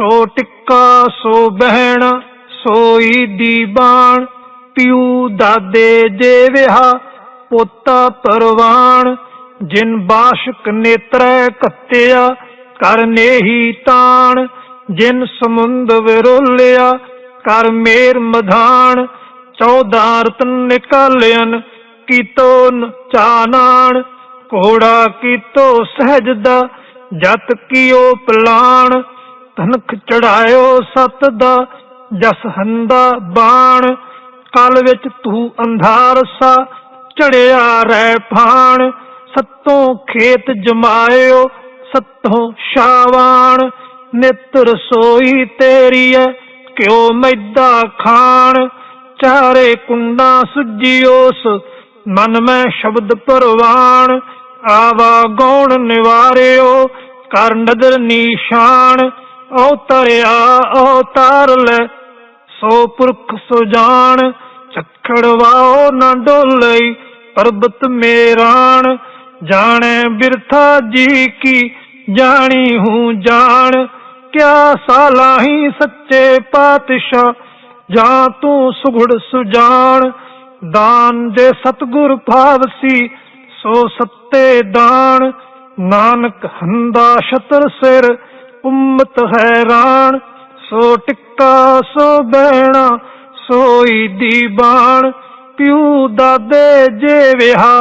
ਸੋ ਟਿੱਕਾ, ਸੋ ਬਹਿਣ, ਸੋਈ ਦੀ ਬਾਣ ਪਿਉ ਦਾਦੇ ਜੇ ਵਿਹਾ ਪੋਤਾ ਪਰਵਾਣ ਜਿਨ ਬਾਸ਼ਕ ਨੇਤਰੈ ਕੱਤਿਆ, ਕਰ ਨੇਹੀ ਤਾਣ, ਜਿਨ ਸਮੁੰਦ ਵਿਰੋਲਿਆ, ਕਰ ਮੇਰ ਮਧਾਨ ਚੌਦਾਂ ਰਤਨ ਨਿਕਾਲਿਆਨ ਕੀਤੋ ਚਾਨਾਣ, ਘੋੜਾ ਕੀਤੋ ਸਹਿਜਦਾ, ਜਤ ਕੀਓ ਪਲਾਣ ਤਨਖ ਚੜਾਇਓ ਸਤ ਦਾ, ਜਸ ਹੰਦਾ ਬਾਣ, ਕਲ ਵਿੱਚ ਤੂੰ ਅੰਧਾਰ ਸਾ, ਚੜਿਆ ਰਹਿ ਫਾਣ ਸੱਤੋਂ ਖੇਤ ਜਮਾਇਓ, ਸੱਤੋਂ ਸ਼ਾਵਾਨ ਨਿਤ ਰਸੋਈ ਤੇਰੀ ਐ, ਕਿਉ ਮੈਦਾ ਖਾਣ, ਚਾਰੇ ਕੁੰਡਾ ਸੁਜੀਓਸ ਮਨ ਮੈਂ ਸ਼ਬਦ ਪਰਵਾਣ, ਆਵਾ ਗੌਣ ਨਿਵਾਰਿਓ, ਕਰ ਨਦਰ ਨਿਸ਼ਾਨ ਅਵਤਰਿਆ ਅਵਤਾਰ ਲੈ। ਸੋ ਪੁਰਖ ਸੁਜਾਨ ਜਾਣ ਚੱਖੜ ਨਾ ਡੋਲਈ, ਪਰਬਤ ਮੇਰਾਣ। ਜਾਣੈ ਬਿਰਥਾ ਜੀ ਕੀ, ਜਾਣੀ ਹੂੰ ਜਾਣ। ਕਿਆ ਸਾਲਾਹੀ ਸੱਚੇ ਪਾਤਸ਼ਾਹ, ਜਾਂ ਤੂੰ ਸੁਗੜ ਸੁਜਾਨ ਦਾਨ ਜੇ ਸਤਗੁਰ ਭਾਵਸੀ ਸੋ ਸੱਤੇ ਦਾਨ। ਨਾਨਕ ਹੰਦਾ ਸ਼ਤਰ ਸਿਰ ਉਮਤ ਹੈਰਾਨ, ਸੋ ਟਿੱਕਾ ਸੋ ਬਹਿਣਾ, ਸੋਈ ਦੀ ਬਾਣ, ਪਿਉ ਦਾਦੇ ਜੇ ਵਿਹਾ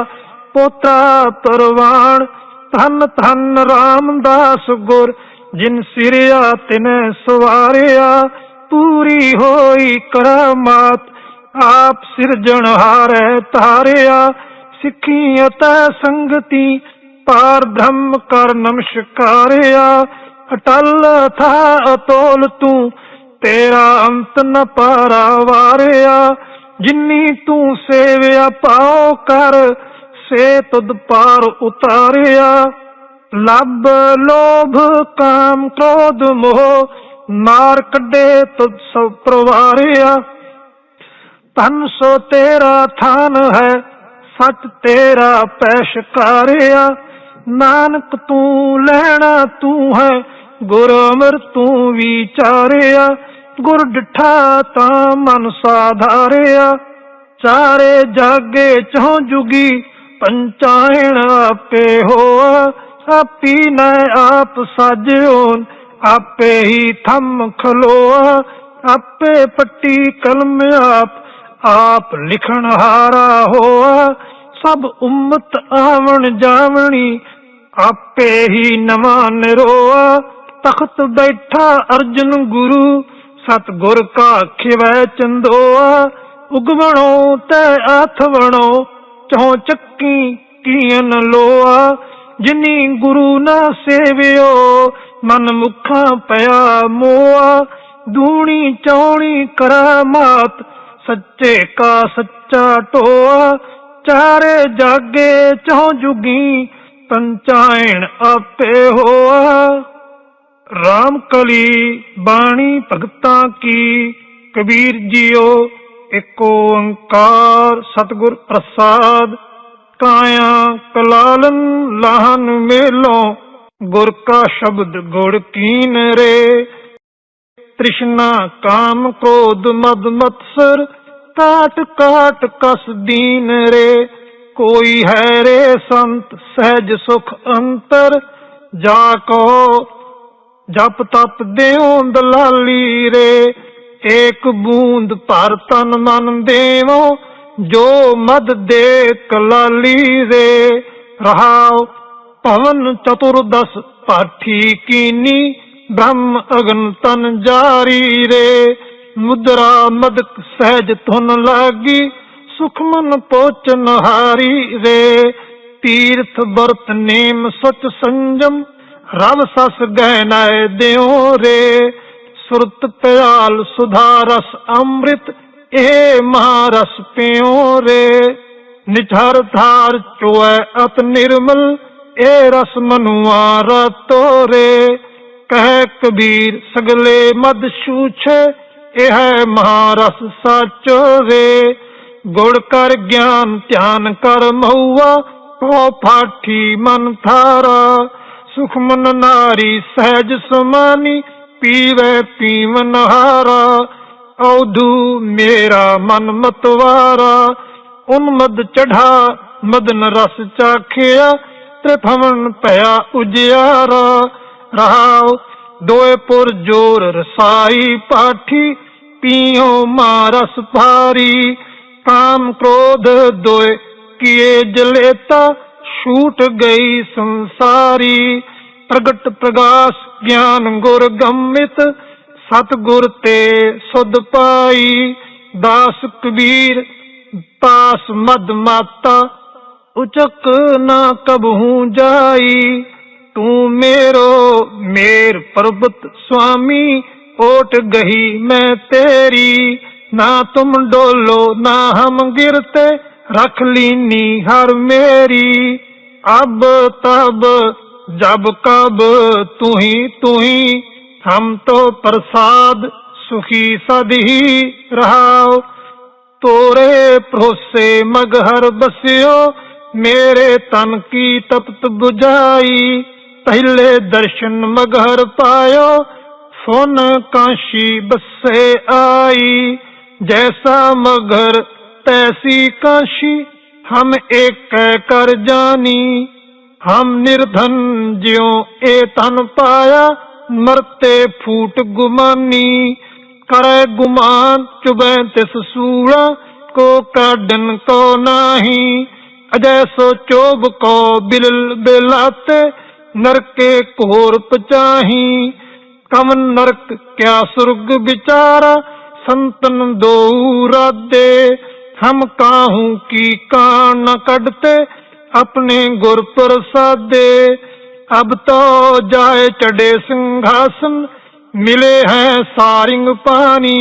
ਪੋਤਾ ਪਰਵਾਨ ਧੰਨ ਧੰਨ ਰਾਮਦਾਸ ਗੁਰ, ਜਿਨ ਸਿਰਿਆ ਤਿਨ ਸਵਾਰਿਆ, ਪੂਰੀ ਹੋਈ ਕਰਾਮਾਤ, ਆਪ ਸਿਰਜਣਹਾਰੈ ਤਾਰਿਆ ਸਿੱਖੀ ਅਤੇ ਸੰਗਤੀ, ਪਾਰ ਬ੍ਰਹਮ ਕਰ ਨਮਸਕਾਰਿਆ। ਅਟਲ ਥਾ ਅਤੋਲ ਤੂੰ, ਤੇਰਾ ਅੰਤ ਨ ਪਾਰਾ ਵਾਰਿਆ। ਜਿਨੀ ਤੂੰ ਸੇਵਿਆ ਪਾਉ ਕਰ, ਸੇ ਤੁਧ ਪਾਰ ਉਤਾਰਿਆ। ਲੱਭ ਲੋਭ, ਕਾਮ ਕ੍ਰੋਧ, ਮੋਹ, ਮਾਰ ਕੱਢੇ ਤੁਧ ਸਭ ਪ੍ਰਵਾਰਿਆ। ਤਨ ਸੋ ਤੇਰਾ ਥਾਨ ਹੈ, ਸੱਚ ਤੇਰਾ ਪੈਸ਼ਕਾਰਿਆ ਨਾਨਕ ਤੂੰ ਲੈਣਾ ਤੂੰ ਹੈ, ਗੁਰ ਅਮਰ ਤੂੰ ਵਿਚਾਰਿਆ। ਗੁਰ ਡਿਠਾ ਤਾਂ ਮਨ ਸਾਧਾਰਿਆ। ਚਾਰੇ ਜਾਗੇ ਚਹੁ ਜੁਗੀ, ਪੰਚਾਇਣ ਆਪੇ ਹੋਆ। ਆਪੀ ਨੈ ਆਪ ਸਾਜਿਓ, ਆਪੇ ਹੀ ਥੰਮ ਖਲੋਆ। ਆਪੇ ਪੱਟੀ ਕਲਮ ਆਪ ਆਪ ਲਿਖਣ ਹਾਰਾ ਹੋਆ। ਸਭ ਉਮਤ ਆਵਣ ਜਾਵਣੀ ਆਪੇ ਹੀ ਨਵਾਂ ਨਿਰੋਆ, ਤਖਤ ਬੈਠਾ ਅਰਜਨ ਗੁਰੂ ਸਤ ਗੁਰ ਕਾ ਖਿਵੈ ਚੰਦੋਆ, ਉਗਵਣੋ ਤੈ ਆਥਵਣੋ ਚੌ ਚੱਕੀ ਕੀਨ ਲੋਆ, ਜਿਨੀ ਗੁਰੂ ਨਾ ਸੇਵਿਓ, ਮਨ ਮੁਖਾਂ ਪਿਆ ਮੋਆ, ਦੂਣੀ ਚੌਣੀ ਕਰਾਮਾਤ ਸੱਚੇ ਕਾ ਸੱਚਾ ਟੋਆ, ਚਾਰੇ ਜਾਗੇ ਚੌ ਜੁਗੀ ਪੰਚਾਇਣ ਆਪੇ ਹੋਆ। ਰਾਮ ਕਲੀ ਬਾਣੀ ਭਗਤਾਂ ਕੀ, ਕਬੀਰ ਜੀਓ ਏਕ ਓੰਕਾਰ, ਸਤਿਗੁਰ ਪ੍ਰਸਾਦ। ਕਾਇਆ ਕਲਾਲਨ ਲਾਹਨ ਮੇਲੋਂ, ਗੁਰ ਕਾ ਸ਼ਬਦ ਗੁੜ ਕੀਨ ਰੇ। ਤ੍ਰਿਸ਼ਨਾ ਕਾਮ ਕ੍ਰੋਧ ਮਦ ਮਤਸਰ ਕਾਟ ਕਾਟ ਕਸ ਦੀਨ ਰੇ। ਕੋਈ ਹੈ ਰੇ ਸੰਤ, ਸਹਿਜ ਸੁਖ ਅੰਤਰ। ਜਾ ਕੋ ਜਪ ਤਪ ਦੇਉ ਦਲਾਲੀ ਰੇ, ਏਕ ਬੂੰਦ ਭਰ ਤਨ ਮਨ ਦੇਵੋ, ਜੋ ਮਦ ਦੇ ਕਲਾਲੀ ਰੇ। ਰਹਾਉ ਭਵਨ ਚਤੁਰਦਸ ਪਾਠੀ ਕੀਨੀ, ਬ੍ਰਹਮ ਅਗਨ ਤਨ ਜਾਰੀ ਰੇ। ਮੁਦਰਾ ਮਦਕ ਸਹਿਜ ਧੁਨ ਲਾਗੀ ਸੁਖਮਨ ਮਨ ਪੋਚਨ ਰੇ ਤੀਰਥ ਵਰਤ ਨੇਮ ਸਚ ਸੰਜਮ, ਰਵ ਸਸ ਗਹਿਨਾਏ ਦਿਓ ਰੇ। ਸੁਰਤ ਪਿਆਲ ਸੁਧਾ ਰਸ ਅੰਮ੍ਰਿਤ ਇਹ ਮਹਾਰਸ ਪਿਓ ਰੇ। ਨਿਠਰ ਥਾਰ ਚੋਐ ਅਤ ਨਿਰਮਲ ਇਹ ਰਸ ਮਨੁਆ ਰਤੋ ਰੇ। ਕਹਿ ਕਬੀਰ ਸਗਲੇ ਮਦ ਛੂਛੇ, ਇਹ ਮਹਾਰਸ ਸਚ ਰੇ। ਗੁੜ ਕਰ ਗਿਆਨ, ਧਿਆਨ ਕਰ ਮਹੁਆ ਕੋ ਫਾਠੀ ਮਨ ਥਾਰਾ ਸੁਖ ਨਾਰੀ ਸਹਿਜ ਸਮਾਨੀ, ਪੀਵੇ ਪੀਵਨਹਾਰਾ ਔਧੂ ਮੇਰਾ ਮਨ ਮਤਵਾਰਾ, ਉਨਮਦ ਚੜਾ ਮਦਨ ਰਸ ਚਾਖਿਆ, ਤ੍ਰਿਭਵਨ ਭਇਆ ਉਜਿਆਰਾ। ਰਹਾਉ ਦੋਏ ਪੁਰ ਜੋਰ ਰਸਾਈ ਪਾਠੀ ਪੀਓ ਮਾਰਸ ਭਾਰੀ। ਕਾਮ ਕ੍ਰੋਧ ਦੋਏ, ਕੀਏ ਜਲੇਤਾ, ਛੂਟ ਗਈ ਸੰਸਾਰੀ। ਪ੍ਰਗਟ ਪ੍ਰਗਾਸ ਗਿਆਨ ਗੁਰ ਗੰਮਿਤ ਸਤ ਗੁਰ ਤੇ ਸੁਧ ਪਾਈ। ਦਾਸ ਕਬੀਰ ਪਾਸ ਮਦ ਮਾਤਾ, ਉਚਕ ਨਾ ਕਬਹੂ ਜਾਈ। ਤੂੰ ਮੇਰੋ ਮੇਰ ਪਰਬਤ ਸੁਆਮੀ, ਓਟ ਗਈ ਮੈਂ ਤੇਰੀ। ਨਾ ਤੁਮ ਡੋਲੋ ਨਾ ਹਮ ਗਿਰਤੇ रख लीनी हर मेरी अब तब जब कब तू ही तू ही हम तो प्रसाद सुखी सद ही रहाओ तोरे भरोसे मगहर बसियो मेरे तन की तपत बुझाई पहले दर्शन मगहर पायो सोन काशी बसे आई जैसा मगर तैसी काशी हम एक कह कर जानी हम निर्धन ज्यो ए तन पाया मरते फूट गुमानी करे गुमान चुबे तिस सूड़ा को काडन को नाही अजय सो चोब को बिल बिलाते नरके कोर पचाही कम नरक क्या सुर्ग बिचारा संतन दो रादे हम काहू की कान न कटते अपने गुर प्रसादे अब तो जाए चढ़े सिंहासन मिले हैं सारिंग पानी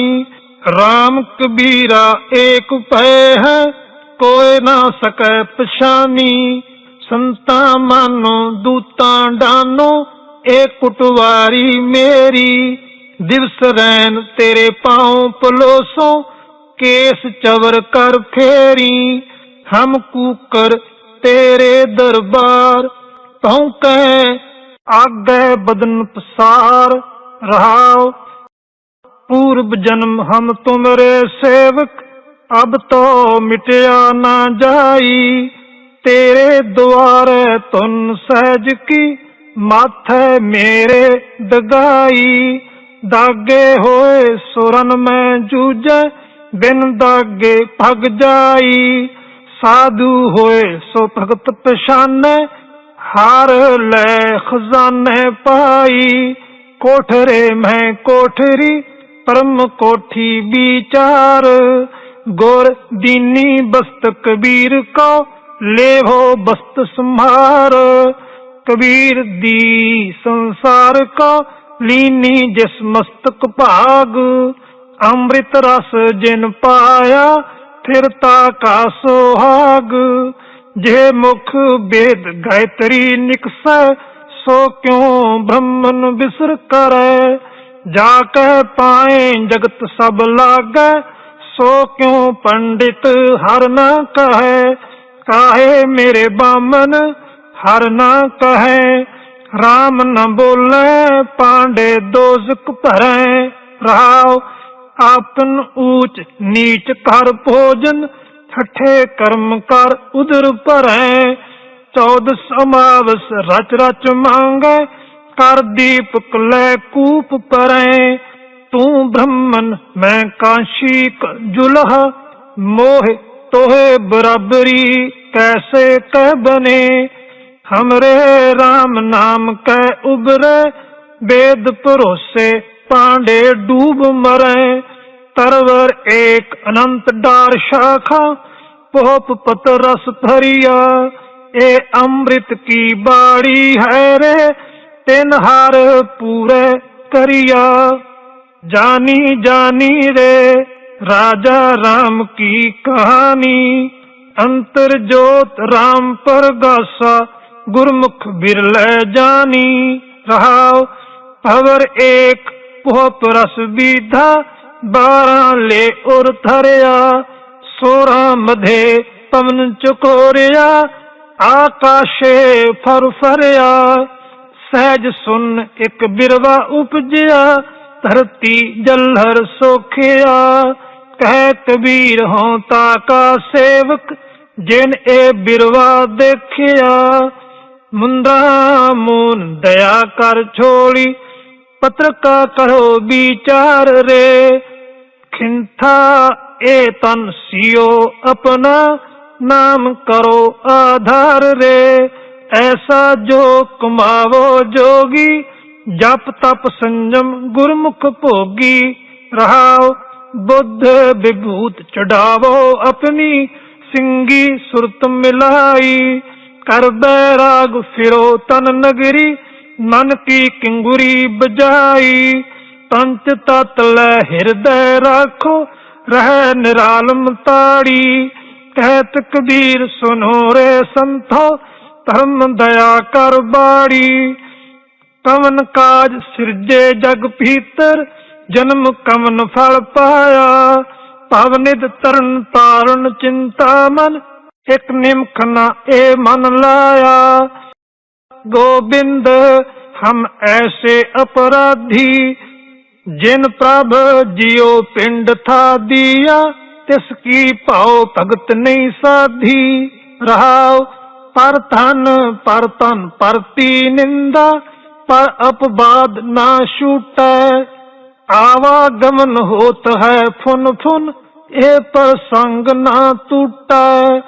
राम कबीरा एक पै है कोई ना सके पछानी संता मानो दूता डानो एक कुटवारी मेरी ਦਿਵਸ ਰੈਨ ਤੇਰੇ ਪਾਉ ਪਲੋਸੋ, ਕੇਸ ਚਵਰ ਕਰ ਫੇਰੀ, ਹਮ ਕੂਕਰ ਤੇਰੇ ਦਰਬਾਰ। ਤਉ ਕਹਿ, ਆਗੇ ਬਦਨ ਪਸਾਰ, ਰਹਾਉ, ਪੂਰਬ ਜਨਮ ਹਮ ਤੁਮਰੇ ਸੇਵਕ, ਅਬ ਤੋ ਮਿਟਿਆ ਨਾ ਜਾਈ। ਤੇਰੇ ਦੁਆਰੇ ਤੁਨ ਸਹਿਜ ਕੀ, ਮਾਥੇ ਮੇਰੇ ਦਗਾਈ। ਦਾਗੇ ਹੋਏ ਸੁਰਨ ਮੈਂ ਜੂਜੈ ਬਿਨ ਦਾਗੇ ਭਗ ਜਾਈ। ਸਾਧੂ ਹੋਏ ਸੋ ਭਗਤ ਪਛਾਨੈ, ਹਾਰ ਲੈ ਖਜ਼ਾਨੇ ਪਾਈ। ਕੋਠਰੇ ਮੈਂ ਕੋਠਰੀ, ਪਰਮ ਕੋਠੀ ਵਿਚਾਰ। ਗੋਰ ਦੀਨੀ ਬਸਤ ਕਬੀਰ ਕੋ, ਲੇਵੋ ਬਸਤ ਸੰਭਾਰ। ਕਬੀਰ ਦੀ ਸੰਸਾਰ ਕੋ ਲੀਨੀ ਜਿਸ ਮਸਤਕ ਭਾਗ, ਅੰਮ੍ਰਿਤ ਰਸ ਜਿਨ ਪਾਇਆ, ਫਿਰ ਤਾ ਕਾ ਸੋਹਾਗ। ਜੇ ਮੁਖ ਬੇਦ ਗਾਇਤਰੀ ਨਿਕਸੈ, ਸੋ ਕਿਉ ਬ੍ਰਹਮਨ ਬਿਸਰ ਕਰੈ? ਜਾ ਕੈ ਪਾਏ ਜਗਤ ਸਭ ਲਾਗੈ, ਸੋ ਕਿਉ ਪੰਡਿਤ ਹਰ ਨਾ ਕਹੈ? ਕਾਹੇ ਮੇਰੇ ਬਾਮਨ ਹਰ ਨਾ ਕਹੈ? RAM ਨ ਬੋਲੇ, ਪਾਂਡੇ ਦੋਜ਼ਖ ਭਰੈ। ਰਹਾਉ, ਆਪਨ ਊਚ ਨੀਚ ਕਰ ਭੋਜਨ, ਠੱਠੇ ਕਰਮ ਕਰ ਉਦਰ ਭਰੈ। ਚੌਦ ਸਮਾਵਸ ਰਚ ਰਚ ਮੰਗੈ, ਕਰ ਦੀਪਕ ਲੈ ਕੂਪ ਪਰੈ। ਤੂੰ ਬ੍ਰਹਮਨ, ਮੈਂ ਕਾਸ਼ੀਕ ਜੁਲਹ, ਮੋਹ ਤੋਹੇ ਬਰਾਬਰੀ ਕੈਸੇ ਕਹਿ ਬਨੇ। हमरे राम नाम कह उबरे वेद भरोसे पांडे डूब मरे तरवर एक अनंत डार शाखा पोप पत रस भरिया ए अमृत की बाड़ी है रे तिन हार पूरे करिया जानी जानी रे राजा राम की कहानी अंतर जोत राम पर ਗੁਰਮੁਖ ਬਿਰਲੇ ਜਾਣੀ ਰਹਾਉ, ਭਵਰ ਏਕ ਪੋਹ ਪਰਸ ਬੀਧਾ 12 ਲੈ ਉਰ ਥਰਿਆ 16 ਮਧੇ ਪਵਨ ਚਕੋਰਿਆ, ਆਕਾਸ਼ੇ ਫਰਫਰਿਆ ਸਹਿਜ ਸੁਨ ਇਕ ਬਿਰਵਾ ਉਪਜਿਆ, ਧਰਤੀ ਜਲਹਰ ਸੋਖਿਆ, ਕਹਿ ਤਬੀਰ ਹੋਂ ਤਾ ਕਾ ਸੇਵਕ, ਜਿਨ ਇਹ ਬਿਰਵਾ ਦੇਖਿਆ। ਮੁੰਦਾ ਮੂਨ ਦਇਆ ਕਰ ਛੋੜੀ ਪਤਰਕਾ ਕਰੋ ਵਿਚਾਰ ਰੇ। ਖਿੰਥਾ ਏ ਤਨ ਸਿਓ ਆਪਣਾ, ਨਾਮ ਕਰੋ ਆਧਾਰ ਰੇ। ਐਸਾ ਜੋ ਕਮਾਵੋ ਜੋਗੀ, ਜਪ ਤਪ ਸੰਜਮ ਗੁਰਮੁਖ ਭੋਗੀ। ਰਹਾਓ ਬੁੱਧ ਵਿਭੂਤ ਚੜਾਵੋ ਆਪਣੀ, ਸਿੰਗੀ ਸੁਰਤ ਮਿਲਾਈ। ਕਰ ਬੈਰਾਗ ਫਿਰੋ ਤਨ ਨਗਰੀ ਮਨ ਕੀ ਕਿੰਗੁਰੀ ਬਜਾਈ। ਪੰਚ ਤਤ ਲੈ ਹਿਰਦੈ ਰਾਖੋ, ਰਹਿ ਨਿਰਾਲਮ ਤਾੜੀ। ਕਹਿ ਕਬੀਰ ਸੁਨੋ ਰੇ ਸੰਥੋ, ਧਰਮ ਦਇਆ ਕਰ ਬਾੜੀ। ਕਵਨ ਕਾਜ ਸਿਰਜੇ ਜਗ ਭੀਤਰ, ਜਨਮ ਕਮਨ ਫਲ ਪਾਇਆ। ਭਵ ਨਿਦ ਤਰਨ ਤਾਰਨ ਚਿੰਤਾ ਮਨ ਇਕ ਨਿਮਖ ਨਾ ਇਹ ਮਨ ਲਾਇਆ। ਗੋਬਿੰਦ, ਹਮ ਐਸੇ ਅਪਰਾਧੀ, ਜਿਨ ਪ੍ਰਭ ਜਿਉ ਪਿੰਡ ਥਾ ਦਿਆ, ਤਿਸ ਕੀ ਭਾਉ ਭਗਤ ਨਹੀਂ ਸਾਧੀ। ਰਹਾਉ, ਪਰ ਧਨ, ਪਰ ਤਨ ਪਰਤੀ ਨਿੰਦਾ, ਪਰ ਅਪਵਾਦ ਨਾ ਛੂਟੈ। ਆਵਾਗਮਨ ਹੋਤ ਹੈ ਫੁਨ ਫੁਨ, ਇਹ ਪ੍ਰਸੰਗ ਨਾ ਟੂਟੈ।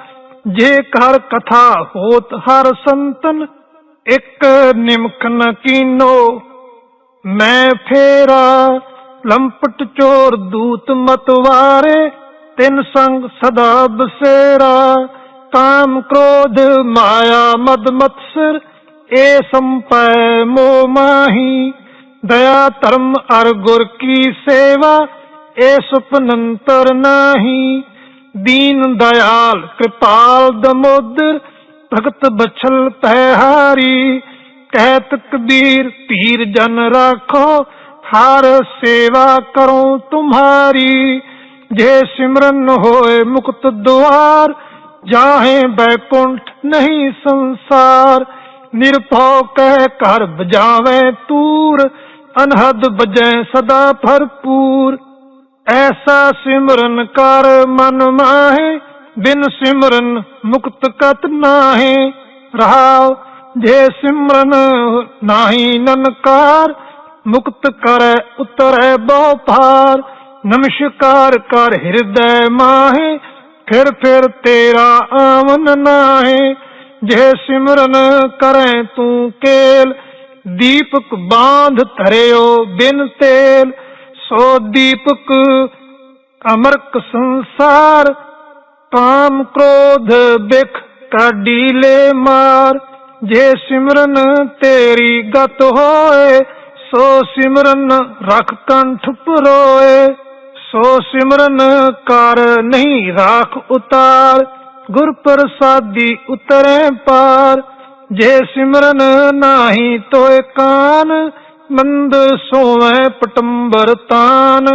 ਜੇ ਘਰ ਕਥਾ ਹੋਤ ਹਰ ਸੰਤਨ, ਇੱਕ ਨਿਮਖ ਨ ਕੀਨੋ। ਮੈਂ ਫੇਰਾ ਲੰਪਟ ਚੋਰ ਦੂਤ ਮਤਵਾਰੇ ਤਿੰਨ ਸੰਗ ਸਦਾ ਬਸੇਰਾ। ਕਾਮ ਕ੍ਰੋਧ ਮਾਇਆ ਮਦ ਮਤਸਰ ਏ ਸੰਪੈ ਮੋ ਮਾਹੀ। ਦਇਆ ਧਰਮ ਅਰ ਗੁਰ ਕੀ ਸੇਵਾ, ਏ ਸੁਪਨੰਤਰ ਨਾਹੀ। ਦੀਨ ਦਇਆਲ, ਕਿਰਪਾਲ ਦਮੋਦਰ ਭਗਤ ਬਛਲ ਪਹਿਹਾਰੀ ਕਹਿਤ ਕਬੀਰ ਪੀਰ ਜਨ ਰਾਖੋ, ਹਰ ਸੇਵਾ ਕਰੋ ਤੁਮਹਾਰੀ ਜੇ ਸਿਮਰਨ ਹੋਏ ਮੁਕਤ ਦੁਆਰ, ਜਾਹੇ ਬੈਕੁੰਠ ਨਹੀਂ ਸੰਸਾਰ। ਨਿਰਭਉ ਕਹਿ ਘਰ ਬਜਾਵੇ ਤੂਰ, ਅਨਹਦ ਬਜੈ ਸਦਾ ਭਰਪੂਰ। ਐਸਾ ਸਿਮਰਨ ਕਰ ਮਨ ਮਾਹੇ, ਬਿਨ ਸਿਮਰਨ ਮੁਕਤ ਕਤ ਨਾਹੇ। ਰਹਾਉ ਜੇ ਸਿਮਰਨ ਨਾਹੀ ਨਨਕਾਰ, ਮੁਕਤ ਕਰੈ ਉਤਰੈ ਬਹੁ ਪਾਰ ਨਮਸਕਾਰ ਕਰ ਹਿਰਦੈ ਮਾਹੇ, ਫਿਰ ਫਿਰ ਤੇਰਾ ਆਵਨ ਨਾਹੇ। ਜੇ ਸਿਮਰਨ ਕਰੈ ਤੂੰ ਕੇਲ, ਦੀਪਕ ਬਾਂਧ ਧਰਿਓ ਬਿਨ ਤੇਲ। ਸੋ ਦੀਪਕ ਅਮਰਕ ਸੰਸਾਰ, ਕਾਮ ਕ੍ਰੋਧ ਬਿਖ ਕਾਢੀ ਲੈ ਮਾਰ। ਜੇ ਸਿਮਰਨ ਤੇਰੀ ਗਤ ਹੋਏ, ਸੋ ਸਿਮਰਨ ਰਖ ਕੰਠ ਪਰੋਏ। ਸੋ ਸਿਮਰਨ ਕਰ ਨਹੀਂ ਰਾਖ ਉਤਾਰ ਗੁਰ ਪ੍ਰਸਾਦੀ ਉਤਰੈ ਪਾਰ। ਜੇ ਸਿਮਰਨ ਨਾਹੀ ਤੋਏ ਕਾਨ ਮੰਦ ਸੋਵੈ ਪਟੰਬਰ ਤਾਨ,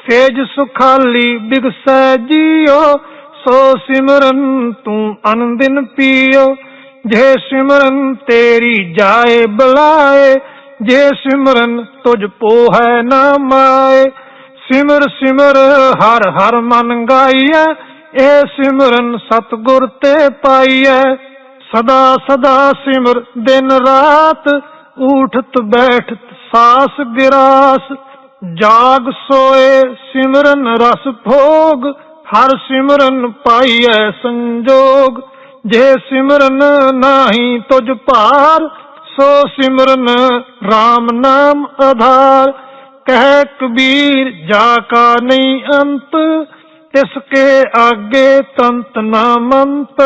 ਸੇਜ ਸੁਖਾਲੀ ਬਿਗਸੈ ਜੀਓ, ਸੋ ਸਿਮਰਨ ਤੂੰ ਅਨੰਦਿਨ ਪੀਓ। ਜੇ ਸਿਮਰਨ ਤੇਰੀ ਜਾਏ ਬੁਲਾਏ, ਜੇ ਸਿਮਰਨ ਤੁਝ ਪੋਹੈ ਨਾ ਮਾਏ। ਸਿਮਰ ਸਿਮਰ ਹਰ ਹਰ ਮਨ ਗਾਈਐ ਇਹ ਸਿਮਰਨ ਸਤਗੁਰ ਤੇ ਪਾਈਐ। ਸਦਾ ਸਦਾ ਸਿਮਰ ਦਿਨ ਰਾਤ ਉਠਤ ਬੈਠਤ ਸਾਸ ਗਿਰਾਸ, ਜਾਗ ਸੋਏ ਸਿਮਰਨ ਰਸ ਭੋਗ, ਹਰ ਸਿਮਰਨ ਪਾਈਐ ਸੰਜੋਗ। ਜੇ ਸਿਮਰਨ ਨਾਹੀ ਤੁਜ ਭਾਰ, ਸੋ ਸਿਮਰਨ RAM ਨਾਮ ਆਧਾਰ। ਕਹਿ ਕਬੀਰ, ਜਾ ਕਾ ਨਹੀਂ ਅੰਤ ਤਿਸ ਕੇ ਆਗੇ ਤੰਤ ਨਾ ਮੰਤ।